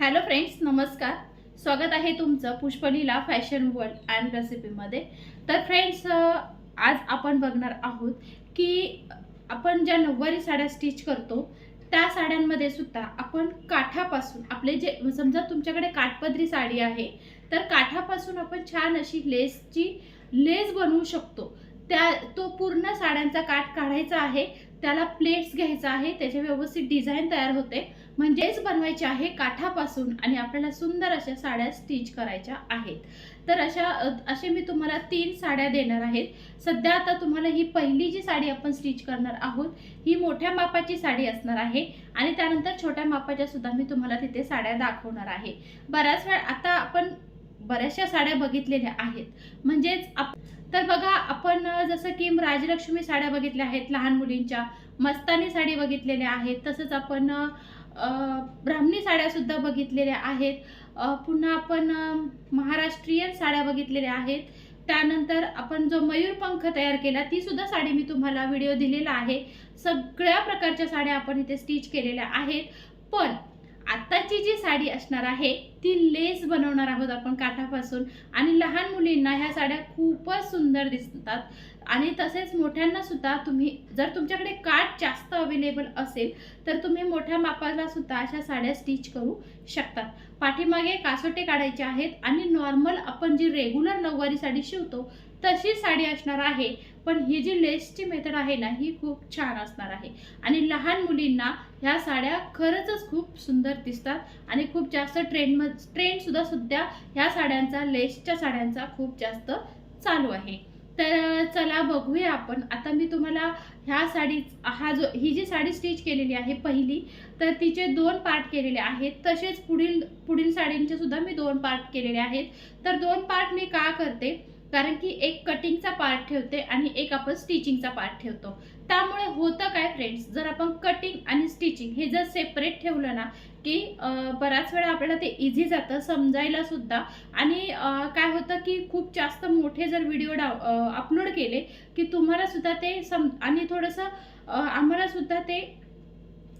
Hello friends नमस्कार. स्वागत आहे तुमचं पुष्पलीला फॅशन वर्ल्ड अँड रेसिपीमध्ये तर फ्रेंड्स आज आपण बघणार आहोत की आपण ज्या नऊवारी साड्या स्टिच करतो त्या साड्यांमध्ये सुद्धा आपण काठापासून आपले जे समजा तुमच्याकडे काठपदरी साडी आहे तर काठापासून आपण छान अशी लेसची लेस बनवू शकतो. त्या तो पूर्ण साड्यांचा काठ काढायचा आहे त्याला प्लेट्स घ्यायचा आहे त्याचे व्यवस्थित डिझाईन तयार होते. म्हणजेच बनवायचे आहे काठापासून आणि आपल्याला सुंदर अशा साड्या स्टिच करायच्या आहेत. तर अशा असे मी तुम्हाला तीन साड्या देणार आहेत. सध्या आता तुम्हाला ही पहिली जी साडी आपण स्टिच करणार आहोत ही मोठ्या मापाची साडी असणार आहे आणि त्यानंतर छोट्या मापाच्या सुद्धा मी तुम्हाला तिथे साड्या दाखवणार आहे. बऱ्याच वेळ आता आपण बऱ्याचशा साड्या बघितलेल्या आहेत. म्हणजेच आप तर बघा आपण जसं की राजलक्ष्मी साड्या बघितल्या आहेत लहान मुलींच्या मस्तानी साडी बघितलेल्या आहेत तसंच आपण ब्राह्मणी साड्यासुद्धा बघितलेल्या आहेत. पुन्हा आपण महाराष्ट्रीयन साड्या बघितलेल्या आहेत. त्यानंतर आपण जो मयूरपंख तयार केला ती सुद्धा साडी मी तुम्हाला व्हिडिओ दिलेला आहे. सगळ्या प्रकारच्या साड्या आपण इथे स्टिच केलेल्या आहेत. पण आत्ताची जी साडी असणार आहे ती लेस बनवणार आहोत आपण काठापासून. आणि लहान मुलींना ह्या साड्या खूपच सुंदर दिसतात. आणि तसेच मोठ्यांना सुद्धा तुम्ही जर तुमच्याकडे काठ जास्त अवेलेबल असेल तर तुम्ही मोठ्या मापाला सुद्धा अशा साड्या स्टिच करू शकतात. पाठीमागे कासोटे काढायचे आहेत आणि नॉर्मल आपण जी रेग्युलर नऊवारी साडी शिवतो तशी साडी असणार आहे. पण ही जी लेसची मेथड आहे ना ही खूप छान असणार आहे. आणि लहान मुलींना ह्या साड्या खरंच खूप सुंदर दिसतात. आणि खूप जास्त ट्रेंड ट्रेंडसुद्धा सुद्धा ह्या साड्यांचा लेसच्या साड्यांचा खूप जास्त चालू आहे. तर चला बघूया आपण. आता मी तुम्हाला ह्या साडी हा जो ही जी साडी स्टिच केलेली आहे पहिली तर तिचे दोन पार्ट केलेले आहेत. तसेच पुढील पुढील साडींचे सुद्धा मी दोन पार्ट केलेले आहेत. तर दोन पार्ट मी का करते? कारण की एक कटिंगचा पार्ट ठेवते आणि एक आपण स्टिचिंगचा पार्ट ठेवतो. त्यामुळे होतं काय फ्रेंड्स जर आपण कटिंग आणि स्टिचिंग हे जर सेपरेट ठेवलं ना की बराच बऱ्याच वेळा आपल्याला ते इझी जातं समजायला सुद्धा. आणि काय होतं की खूप जास्त मोठे जर व्हिडिओ डाव अपलोड केले की तुम्हाला सुद्धा ते सम आणि थोडंसं आम्हाला सुद्धा ते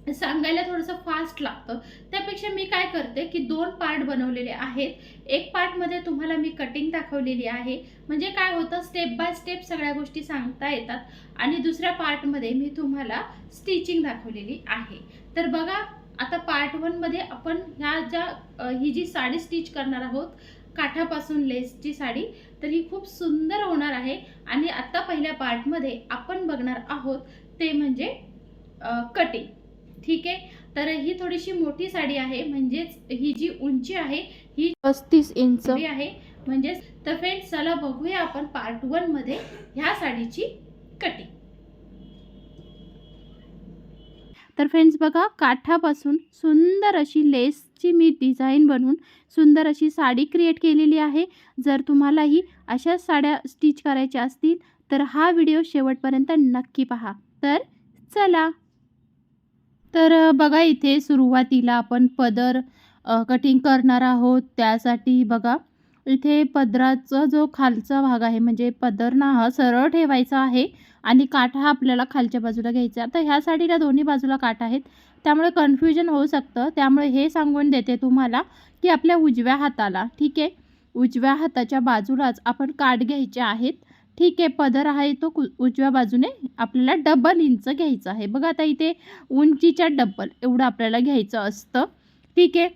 सांगायला थोडंसं फास्ट लागतं. त्यापेक्षा मी काय करते की दोन पार्ट बनवलेले आहेत. एक पार्टमध्ये तुम्हाला मी कटिंग दाखवलेली आहे. म्हणजे काय होतं? स्टेप बाय स्टेप सगळ्या गोष्टी सांगता येतात. आणि दुसऱ्या पार्टमध्ये मी तुम्हाला स्टिचिंग दाखवलेली आहे. तर बघा आता पार्ट वनमध्ये आपण ह्या ज्या ही जी साडी स्टिच करणार आहोत काठापासून लेसची साडी तर ही खूप सुंदर होणार आहे. आणि आता पहिल्या पार्टमध्ये आपण बघणार आहोत ते म्हणजे कटिंग ठीक आहे? तर ही थोडीशी मोठी साडी आहे. म्हणजेच ही जी उंची आहे ही पस्तीस इंच. आहे. म्हणजेच तर फ्रेंड्स चला बघूया आपण पार्ट वनमध्ये ह्या साडीची कटिंग तर फ्रेंड्स बघा काठापासून सुंदर अशी लेसची मी डिझाईन बनवून सुंदर अशी साडी क्रिएट केलेली आहे. जर तुम्हालाही अशाच साड्या स्टिच करायच्या असतील तर हा व्हिडिओ शेवटपर्यंत नक्की पहा. तर चला. तर बघा इथे सुरुवातीला आपण पदर कटिंग करणार आहोत. त्यासाठी बघा इथे पदराचा जो खालचा भाग आहे म्हणजे पदर ना हा सरळ ठेवायचा आहे आणि काठ हा आपल्याला खालच्या बाजूला घ्यायचा तर ह्या साडीला दोन्ही बाजूला काठ आहेत. त्यामुळे कन्फ्युजन होऊ शकतं. त्यामुळे हे सांगून देते तुम्हाला की आपल्या उजव्या हाताला ठीक आहे? उजव्या हाताच्या बाजूलाच आपण काठ घ्यायचे आहेत. ठीक आहे पदर आहे तो कु उजव्या बाजूने आपल्याला डबल इंच घ्यायचं आहे. बघा आता इथे उंचीच्या डबल एवढं आपल्याला घ्यायचं असतं. ठीक आहे.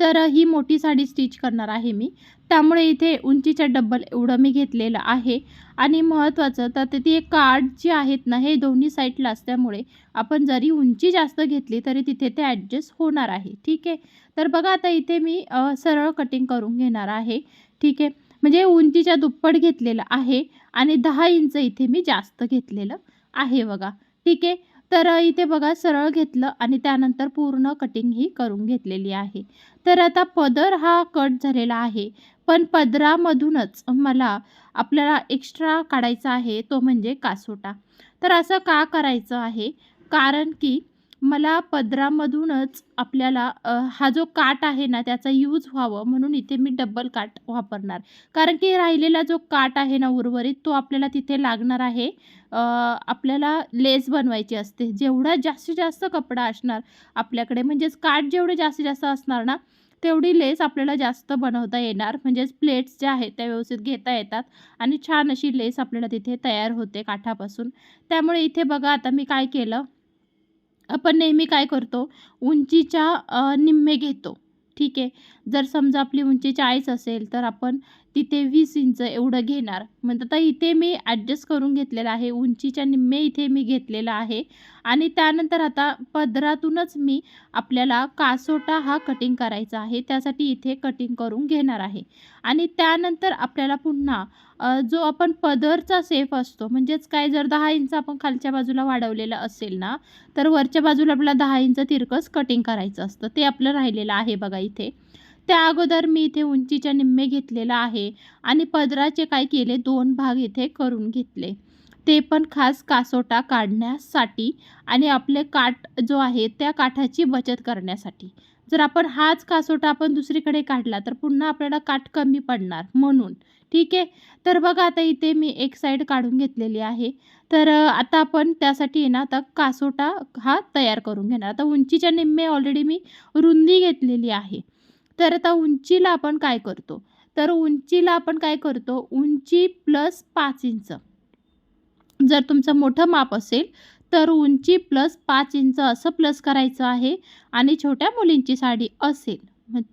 तर ही मोठी साडी स्टिच करणार आहे मी. त्यामुळे इथे उंचीच्या डब्बल एवढं मी घेतलेलं आहे. आणि महत्त्वाचं तर ते ती कार्ड जी आहेत ना हे दोन्ही साईडला असल्यामुळे आपण जरी उंची जास्त घेतली तरी तिथे ते ॲडजस्ट होणार आहे. ठीक आहे. तर बघा आता इथे मी सरळ कटिंग करून घेणार आहे. ठीक आहे. म्हणजे उंचीच्या दुप्पट घेतलेलं आहे आणि दहा इंच इथे मी जास्त घेतलेलं आहे बघा. ठीक आहे? तर इथे बघा सरळ घेतलं आणि त्यानंतर पूर्ण कटिंग ही करून घेतलेली आहे. तर आता पदर हा कट झालेला आहे. पण पदरामधूनच मला आपल्याला एक्स्ट्रा काढायचा आहे तो म्हणजे कासोटा. तर असं का करायचं आहे? कारण की मला पदरामधूनच आपल्याला हा जो काठ आहे ना त्याचा यूज व्हावं म्हणून इथे मी डबल काठ वापरणार. कारण की राहिलेला जो काठ आहे ना उर्वरित तो आपल्याला तिथे लागणार आहे. आपल्याला लेस बनवायची असते. जेवढा जास्तीत जास्त कपडा असणार आपल्याकडे म्हणजेच काठ जेवढे जास्तीत जास्त असणार ना तेवढी लेस आपल्याला जास्त बनवता येणार. म्हणजेच प्लेट्स ज्या आहेत त्या व्यवस्थित घेता येतात आणि छान अशी लेस आपल्याला तिथे तयार होते काठापासून. त्यामुळे इथे बघा आता मी काय केलं? आपण नेहमी काय करतो? उंचीच्या निम्मे घेतो. ठीक आहे? जर समजा आपली उंची चाळीस असेल तर आपण तिथे वीस इंच एवढं घेणार. म्हणजे आता इथे मी ॲडजस्ट करून घेतलेलं आहे. उंचीच्या निम्मे इथे मी घेतलेलं आहे. आणि त्यानंतर आता पदरातूनच मी आपल्याला कासोटा हा कटिंग करायचा आहे. त्यासाठी इथे कटिंग करून घेणार आहे. आणि त्यानंतर आपल्याला पुन्हा जो आपण पदरचा सेफ असतो म्हणजेच काय जर दहा इंच आपण खालच्या बाजूला वाढवलेलं असेल ना तर वरच्या बाजूला आपल्याला दहा इंच तिरकस कटिंग करायचं असतं. ते आपलं राहिलेलं आहे बघा इथे. त्या अगोदर मी इथे उंचीच्या निम्मे घेतलेला आहे आणि पदराचे काय केले? दोन भाग इथे करून घेतले. ते पण खास कासोटा काढण्यासाठी आणि आपले काठ जो आहे त्या काठाची बचत करण्यासाठी. जर आपण हाच कासोटा आपण दुसरीकडे काढला तर पुन्हा आपल्याला काठ कमी पडणार म्हणून. ठीक आहे? तर बघा आता इथे मी एक साईड काढून घेतलेली आहे. तर आता आपण त्यासाठी ना आता कासोटा हा तयार करून घेणार. आता उंचीच्या निम्मे ऑलरेडी मी रुंदी घेतलेली आहे. तर आता उंचीला आपण काय करतो? तर उंचीला आपण काय करतो? उंची प्लस पाच इंच. जर तुमचं मोठं माप असेल तर उंची प्लस पाच इंच असं प्लस करायचं आहे आणि छोट्या मुलींची साडी असेल.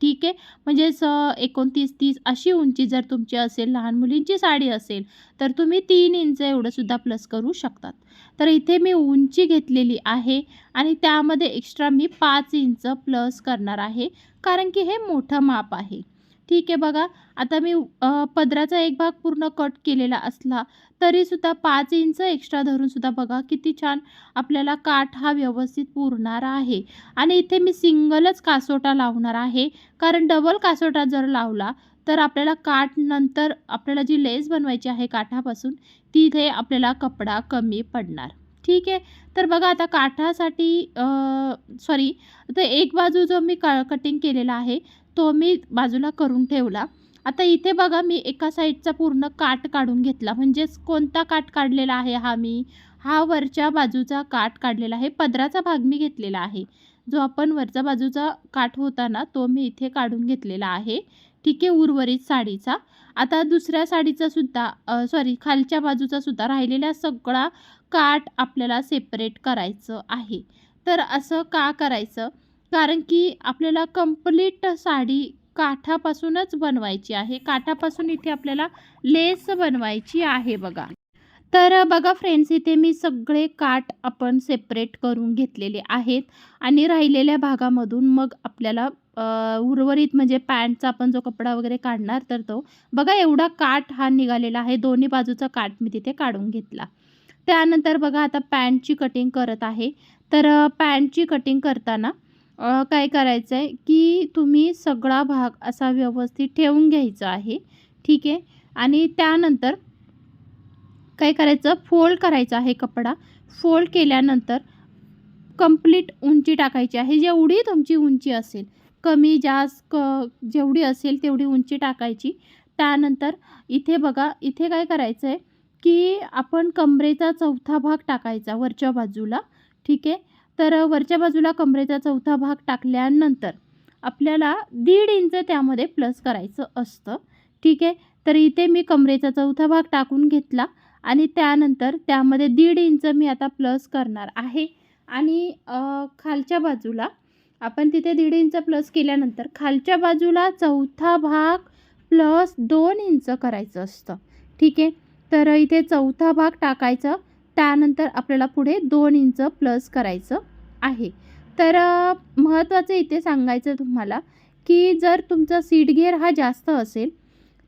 ठीक आहे. म्हणजेच एकोणतीस तीस अशी उंची जर तुमची असेल लहान मुलींची साडी असेल तर तुम्ही तीन इंच एवढंसुद्धा प्लस करू शकतात. तर इथे मी उंची घेतलेली आहे आणि त्यामध्ये एक्स्ट्रा मी पाच इंच प्लस करणार आहे कारण की हे मोठं माप आहे. ठीक आहे बघा. आता मी पदराचा एक भाग पूर्ण कट केलेला असला तरीसुद्धा पाच इंच एक्स्ट्रा धरूनसुद्धा बघा किती छान आपल्याला काठ हा व्यवस्थित पुरणार आहे. आणि इथे मी सिंगलच कासोटा लावणार आहे. कारण डबल कासोटा जर लावला तर आपल्याला काठ नंतर आपल्याला जी लेस बनवायची आहे काठापासून तिथे आपल्याला कपडा कमी पडणार. ठीक आहे? तर बघा आता काठासाठी सॉरी तर एक बाजू जो मी क कटिंग केलेला आहे तो मी बाजूला करून ठेवला. आता इथे बघा मी एका साईडचा पूर्ण काठ काढून घेतला. म्हणजेच कोणता काठ काढलेला आहे हा मी? हा वरच्या बाजूचा काठ काढलेला आहे. पदराचा भाग मी घेतलेला आहे. जो आपण वरच्या बाजूचा काठ होता ना तो मी इथे काढून घेतलेला आहे. ठीक आहे उर्वरित साडीचा. आता दुसऱ्या साडीचा सुद्धा सॉरी खालच्या बाजूचा सुद्धा राहिलेला सगळा काठ आपल्याला सेपरेट करायचं आहे. तर असं का करायचं? कारण की आपल्याला कंप्लीट साडी काठापासूनच बनवायची आहे. काठापासून इथे आपल्याला लेस बनवायची आहे बघा. तर बघा फ्रेंड्स इथे मी सगळे काठ आपण सेपरेट करून घेतलेले आहेत आणि राहिलेल्या भागामधून मग आपल्याला उर्वरित म्हणजे पॅन्टचा आपण जो कपडा वगैरे काढणार तर तो. बघा एवढा काठ हा निघालेला आहे. दोन्ही बाजूचा काठ मी तिथे काढून घेतला. त्यानंतर बघा आता पॅन्टची कटिंग करत आहे. तर पॅन्टची कटिंग करताना काय करायचं आहे की तुम्ही सगळा भाग असा व्यवस्थित ठेवून घ्यायचा आहे. ठीक आहे? आणि त्यानंतर काय करायचं? फोल्ड करायचा आहे कपडा. फोल्ड केल्यानंतर कंप्लीट उंची टाकायची आहे. जेवढी तुमची उंची असेल कमी जास्त क जेवढी असेल तेवढी उंची टाकायची. त्यानंतर इथे बघा इथे काय करायचं आहे की आपण कमरेचा चौथा भाग टाकायचा वरच्या बाजूला. ठीक आहे? तर वरच्या बाजूला कमरेचा चौथा भाग टाकल्यानंतर आपल्याला दीड इंच त्यामध्ये प्लस करायचं असतं. ठीक आहे? तर इथे मी कमरेचा चौथा भाग टाकून घेतला आणि त्यानंतर त्यामध्ये दीड इंच मी आता प्लस करणार आहे. आणि खालच्या बाजूला आपण तिथे दीड इंच प्लस केल्यानंतर खालच्या बाजूला चौथा भाग प्लस दोन इंच करायचं असतं. ठीक आहे? तर इथे चौथा भाग टाकायचं त्यानंतर आपल्याला पुढे दोन इंच प्लस करायचं आहे. तर महत्त्वाचं इथे सांगायचं तुम्हाला की जर तुमचा सीट घेर हा जास्त असेल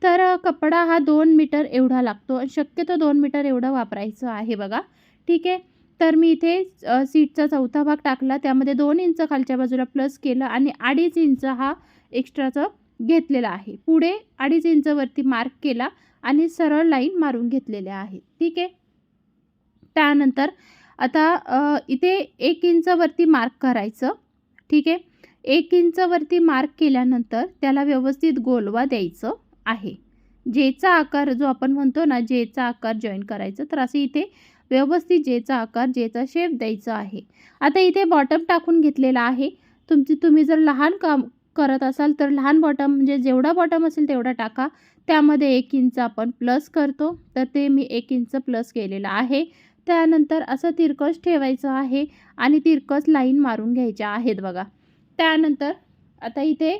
तर कपडा हा दोन मीटर एवढा लागतो शक्यतो दोन मीटर एवढं वापरायचं आहे बघा. ठीक आहे? तर मी इथे सीटचा चौथा भाग टाकला. त्यामध्ये दोन इंच खालच्या बाजूला प्लस केलं आणि अडीच इंच हा एक्स्ट्राचं घेतलेला आहे. पुढे अडीच इंचवरती मार्क केला आणि सरळ लाईन मारून घेतलेल्या आहेत. ठीक आहे? त्यानंतर आता इथे एक इंचवरती मार्क करायचं ठीक आहे? एक इंचवरती मार्क केल्यानंतर त्याला व्यवस्थित गोलवा द्यायचं आहे. जेचा आकार जो आपण म्हणतो ना जेचा आकार जॉईन करायचं तर असं इथे व्यवस्थित जेचा आकार जेचा शेप द्यायचा आहे. आता इथे बॉटम टाकून घेतलेला आहे. तुमची तुम्ही जर लहान काम करत असाल तर लहान बॉटम म्हणजे जेवढा बॉटम असेल तेवढा टाका. त्यामध्ये एक इंच आपण प्लस करतो. तर ते मी एक इंच प्लस केलेलं आहे. त्यानंतर असं तिरकस ठेवायचं आहे आणि तिरकस लाईन मारून घ्यायच्या आहेत बघा. त्यानंतर आता इथे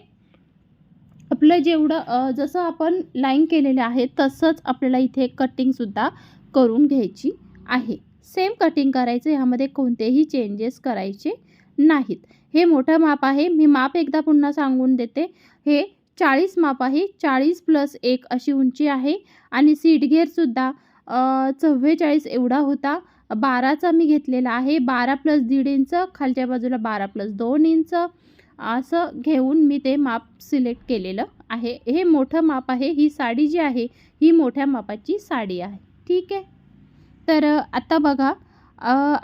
आपलं जेवढं जसं आपण लाईन केलेले आहे तसंच आपल्याला इथे कटिंगसुद्धा करून घ्यायची आहे. सेम कटिंग करायचं ह्यामध्ये कोणतेही चेंजेस करायचे नाहीत. हे मोठं माप आहे. मी माप एकदा पुन्हा सांगून देते. हे चाळीस माप आहे. चाळीस प्लस एक अशी उंची आहे. आणि सीट घेरसुद्धा चव्वेचाळीस एवढा होता. बाराचा मी घेतलेला आहे. बारा प्लस दीड इंच खालच्या बाजूला बारा प्लस दोन इंच असं घेऊन मी ते माप सिलेक्ट केलेलं आहे. हे मोठं माप आहे. ही साडी जी आहे ही मोठ्या मापाची साडी आहे. ठीक आहे? तर आता बघा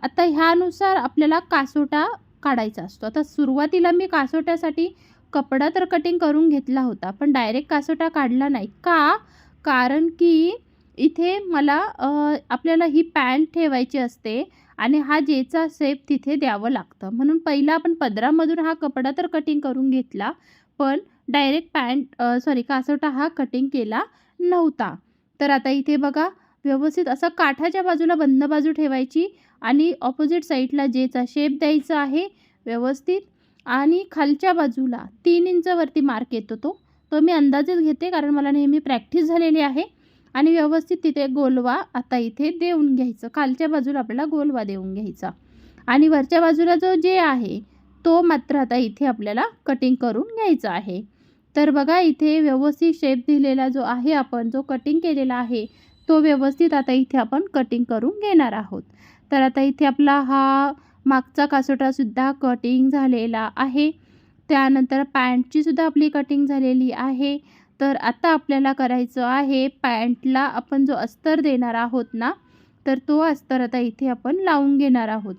आता ह्यानुसार आपल्याला कासोटा काढायचा असतो. आता सुरुवातीला मी कासोट्यासाठी कपडा तर कटिंग करून घेतला होता पण डायरेक्ट कासोटा काढला नाही. का? कारण की इथे मला आपल्याला ही पॅन्ट ठेवायची असते आणि हा जेचा शेप तिथे द्यावं लागतं. म्हणून पहिला आपण पदरामधून हा कपडा तर कटिंग करून घेतला पण डायरेक्ट पॅन्ट सॉरी कासोटा हा कटिंग केला नव्हता. तर आता इथे बघा व्यवस्थित असं काठाच्या बाजूला बंद बाजू ठेवायची आणि ऑपोजिट साईडला जेचा शेप द्यायचा आहे व्यवस्थित. आणि खालच्या बाजूला तीन इंचवरती मार्क येतो तो. तो मी अंदाजेच घेते कारण मला नेहमी प्रॅक्टिस झालेली आहे. आणि व्यवस्थित तिथे गोलवा आता इथे देऊन घ्यायचं. खालच्या बाजूला आपल्याला गोलवा देऊन घ्यायचा. आणि वरच्या बाजूला जो जे आहे तो मात्र आता इथे आपल्याला कटिंग करून घ्यायचा आहे. तर बघा इथे व्यवस्थित शेप दिलेला जो आहे आपण जो कटिंग केलेला आहे तो व्यवस्थित आता इथे आपण कटिंग करून घेणार आहोत. तर आता इथे आपला हा मागचा कासोटासुद्धा कटिंग झालेला आहे. त्यानंतर पॅन्टचीसुद्धा आपली कटिंग झालेली आहे. तर आता आपल्याला करायचं आहे पॅन्टला आपण जो अस्तर देणार आहोत ना तर तो अस्तर आता इथे आपण लावून घेणार आहोत.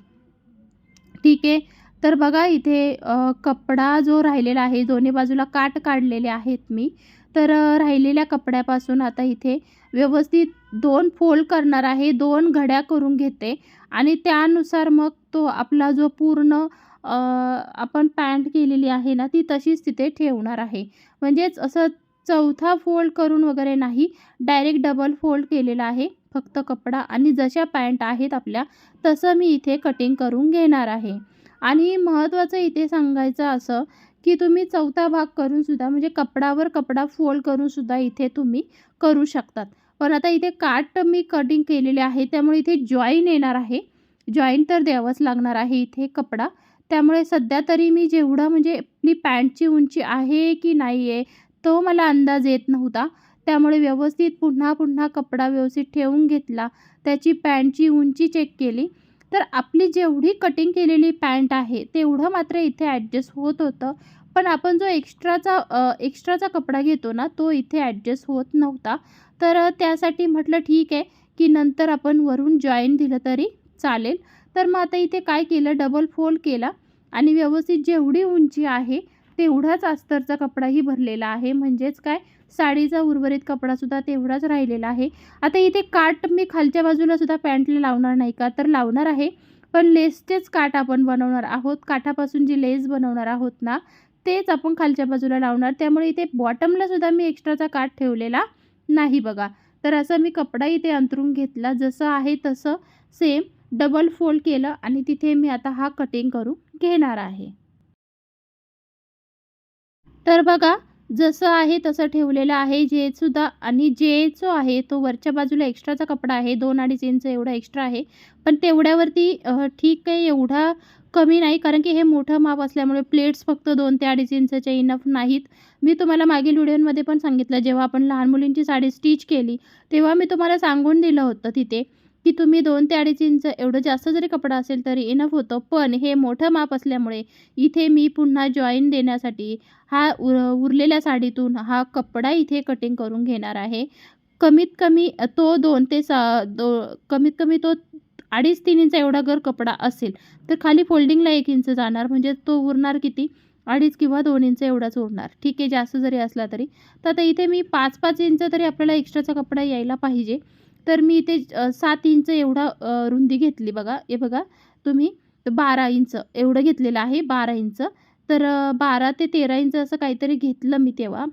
ठीक आहे? तर बघा इथे कपडा जो राहिलेला आहे दोन्ही बाजूला काट काढलेले आहेत मी. तर राहिलेल्या कपड्यापासून आता इथे व्यवस्थित दोन फोल्ड करणार आहे दोन घड्या करून घेते. आणि त्यानुसार मग तो आपला जो पूर्ण आपण पॅन्ट केलेली आहे ना ती तशीच तिथे ठेवणार आहे. म्हणजेच असं चौथा फोल्ड करून वगैरे नाही डायरेक्ट डबल फोल्ड केलेला आहे. फक्त कपडा आणि जशा पॅन्ट आहेत आपल्या तसं मी इथे कटिंग करून घेणार आहे. आणि महत्त्वाचं इथे सांगायचं असं की तुम्ही चौथा भाग करून सुद्धा म्हणजे कपडावर कपडा फोल्ड करून सुद्धा इथे तुम्ही करू शकतात. पण आता इथे काट मी कटिंग केलेले आहे त्यामुळे इथे जॉईन येणार आहे. जॉईन तर द्यावंच लागणार आहे इथे कपडा. त्यामुळे सध्या तरी मी जेवढं म्हणजे आपली पॅन्टची उंची आहे की नाही आहे तो मला अंदाज येत नव्हता. त्यामुळे व्यवस्थित पुन्हा पुन्हा कपडा व्यवस्थित ठेवून घेतला. त्याची पॅन्टची उंची चेक केली. तर आपली जेवढी कटिंग केलेली पॅन्ट आहे तेवढं मात्र इथे ॲडजस्ट होत होतं. पण आपण जो एक्स्ट्राचा एक्स्ट्राचा कपडा घेतो ना तो इथे ॲडजस्ट होत नव्हता. तर त्यासाठी म्हटलं ठीक आहे की नंतर आपण वरून जॉईन दिलं तरी चालेल. तर मग आता इथे काय केलं? डबल फोल्ड केला. आणि व्यवस्थित जेवढी उंची आहे तेवढाच अस्तरचा कपडाही भरलेला आहे. म्हणजेच काय? साडीचा उर्वरित कपडासुद्धा तेवढाच राहिलेला आहे. आता इथे काट मी खालच्या बाजूला सुद्धा पॅन्टला लावणार नाही का? तर लावणार आहे. पण लेसचेच काट आपण बनवणार आहोत. काठापासून जी लेस बनवणार आहोत ना तेच आपण खालच्या बाजूला लावणार. त्यामुळे इथे बॉटमला सुद्धा मी एक्स्ट्राचा काठ ठेवलेला नाही बघा. तर असं मी कपडा इथे अंतरून घेतला. जसं आहे तसं सेम डबल फोल्ड केलं आणि तिथे मी आता हा कटिंग करून घेणार आहे. तर बघा जसं आहे तसं ठेवलेलं आहे. जे सुद्धा आणि जे जो आहे तो वरच्या बाजूला एक्स्ट्राचा कपडा आहे. दोन अडीच इंच एवढा एक्स्ट्रा आहे. पण तेवढ्यावरती ठीक आहे एवढा कमी नाही. कारण की हे मोठं माप असल्यामुळे प्लेट्स फक्त दोन ते अडीच इंचाच्या इनफ नाहीत. मी तुम्हाला मागील व्हिडिओमध्ये पण सांगितलं जेव्हा आपण लहान मुलींची साडी स्टिच केली तेव्हा मी तुम्हाला सांगून दिलं होतं तिथे. की तुम्ही दोन ते अडीच इंच एवढं जास्त जरी कपडा असेल तरी इनफ होतं. पण हे मोठं माप असल्यामुळे इथे मी पुन्हा जॉईन देण्यासाठी हा उर उरलेल्या साडीतून हा कपडा इथे कटिंग करून घेणार आहे. कमीत कमी तो दोन ते सा दो कमीत कमी तो अडीच तीन इंच एवढा जर कपडा असेल तर खाली फोल्डिंगला एक इंच जाणार. म्हणजे तो उरणार किती? अडीच किंवा दोन इंच एवढाच उरणार. ठीक आहे जास्त जरी असला तरी. तर आता इथे मी पाच पाच इंच तरी आपल्याला एक्स्ट्राचा कपडा यायला पाहिजे. तर मी इथे सात इंच एवढा रुंदी घेतली बघा. हे बघा तुम्ही बारा इंच एवढं घेतलेलं आहे बारा इंच. तर बारा ते तेरा इंच असं काहीतरी घेतलं मी तेव्हा.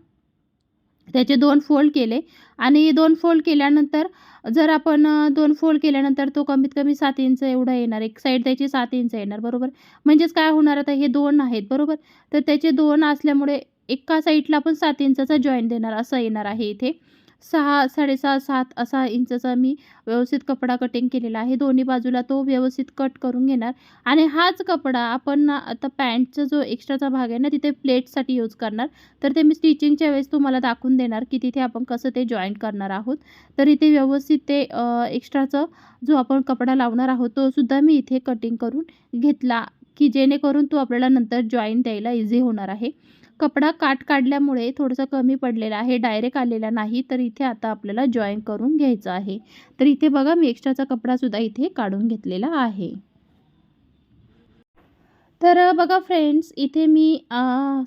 त्याचे दोन फोल्ड केले आणि दोन फोल्ड केल्यानंतर जर आपण दोन फोल्ड केल्यानंतर तो कमीत कमी सात इंच एवढा येणार. एक साईड त्याचे सात इंच येणार बरोबर? म्हणजेच काय होणार आता? हे दोन आहेत बरोबर? तर त्याचे दोन असल्यामुळे एका साईडला आपण सात इंचाचा जॉईंट देणार असं येणार आहे इथे. सहा साडेसहा सात असा इंचचा मी व्यवस्थित कपडा कटिंग केलेला आहे. दोन्ही बाजूला तो व्यवस्थित कट करून घेणार. आणि हाच कपडा आपण आता पॅन्टचा जो एक्स्ट्राचा भाग आहे ना तिथे प्लेटसाठी यूज करणार. तर ते मी स्टिचिंगच्या वेळेस तुम्हाला दाखवून देणार की तिथे आपण कसं ते जॉईंट करणार आहोत. तर इथे व्यवस्थित ते एक्स्ट्राचं जो आपण कपडा लावणार आहोत तो सुद्धा मी इथे कटिंग करून घेतला की जेणेकरून तो आपल्याला नंतर जॉईंट द्यायला इझी होणार आहे. कपडा काट काढल्यामुळे थोडंसं कमी पडलेला आहे. डायरेक्ट आलेला नाही तर इथे आता आपल्याला जॉईन करून घ्यायचं आहे. तर इथे बघा मी एक्स्ट्राचा कपडासुद्धा इथे काढून घेतलेला आहे. तर बघा फ्रेंड्स इथे मी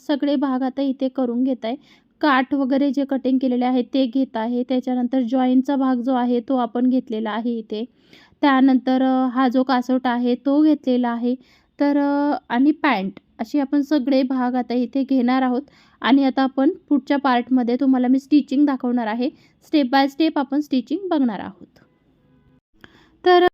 सगळे भाग आता इथे करून घेत आहे. काठ वगैरे जे कटिंग केलेले आहे ते घेत आहे. त्याच्यानंतर जॉईंटचा भाग जो आहे तो आपण घेतलेला आहे इथे. त्यानंतर हा जो कासोटा आहे तो घेतलेला आहे. तर आणि पॅन्ट असे आपण सगळे भाग आता इथे घेणार आहोत. आणि आता आपण पुढच्या पार्टमध्ये तुम्हाला मी स्टिचिंग दाखवणार आहे. स्टेप बाय स्टेप आपण स्टिचिंग बघणार आहोत. तर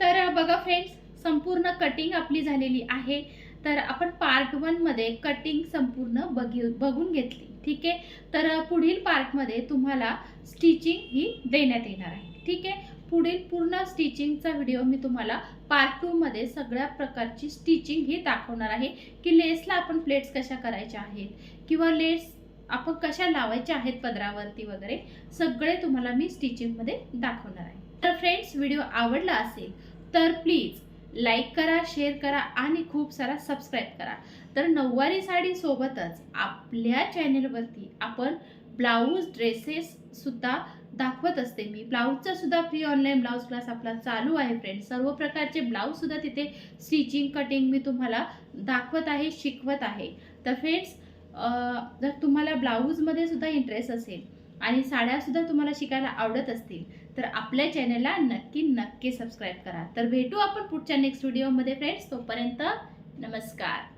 तर बघा फ्रेंड्स संपूर्ण कटिंग आपली झालेली आहे. तर आपण पार्ट वनमध्ये कटिंग संपूर्ण बघी बघून घेतली. ठीक आहे? तर पुढील पार्टमध्ये तुम्हाला स्टिचिंग ही देण्यात येणार आहे. ठीक आहे? पुढील पूर्ण स्टिचिंगचा व्हिडिओ मी तुम्हाला पार्ट टूमध्ये सगळ्या प्रकारची स्टिचिंग ही दाखवणार आहे की लेसला आपण प्लेट्स कशा करायच्या आहेत किंवा लेस आपण कशा लावायच्या आहेत पदरावरती वगैरे सगळे तुम्हाला मी स्टिचिंगमध्ये दाखवणार आहे. तर फ्रेंड्स व्हिडिओ आवडला असेल तर प्लीज लाईक करा शेअर करा आणि खूप सारा सबस्क्राईब करा. तर नऊवारी साडीसोबतच आपल्या चॅनेलवरती आपण ब्लाऊज ड्रेसेस सुद्धा दाखवत असते. मी ब्लाऊजचा सुद्धा फ्री ऑनलाईन ब्लाऊज क्लास आपला चालू आहे फ्रेंड्स सर्व प्रकारचे ब्लाऊज सुद्धा तिथे स्टिचिंग कटिंग मी तुम्हाला दाखवत आहे शिकवत आहे. तर फ्रेंड्स जर तुम्हाला ब्लाऊजमध्ये सुद्धा इंटरेस्ट असेल आणि साड्यासुद्धा तुम्हाला शिकायला आवडत असतील तर आपल्या चॅनलला नक्की नक्की सबस्क्राईब करा. तर भेटू आपण पुढच्या नेक्स्ट व्हिडिओमध्ये फ्रेंड्स तोपर्यंत नमस्कार.